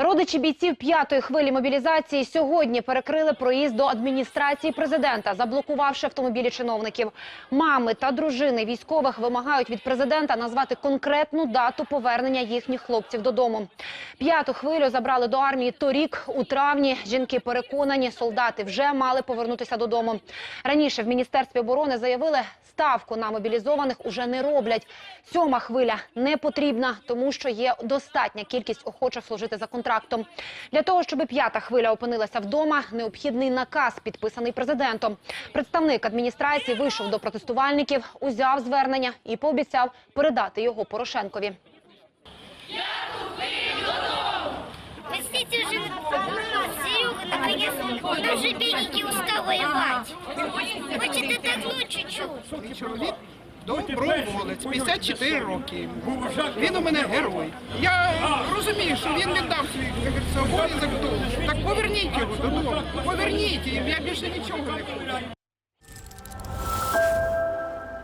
Родичі бійців п'ятої хвилі мобілізації сьогодні перекрили проїзд до адміністрації президента, заблокувавши автомобілі чиновників. Мами та дружини військових вимагають від президента назвати конкретну дату повернення їхніх хлопців додому. П'яту хвилю забрали до армії торік у травні. Жінки переконані, солдати вже мали повернутися додому. Раніше в міністерстві оборони заявили, ставку на мобілізованих уже не роблять. Сьома хвиля не потрібна, тому що є достатня кількість охочих служити за контрактом. Для того, щоб п'ята хвиля опинилася вдома, необхідний наказ, підписаний президентом. Представник адміністрації вийшов до протестувальників, узяв звернення і пообіцяв передати його Порошенкові. Простите уже, Серега, наконец, он уже береги устал воевать. Хочет отдохнуть чуть-чуть. Чоловік доброволець, 54 роки. Він у мене герой. Я розумію, що він віддав Так поверніть його додому. Поверніть, я більше нічого не хочу.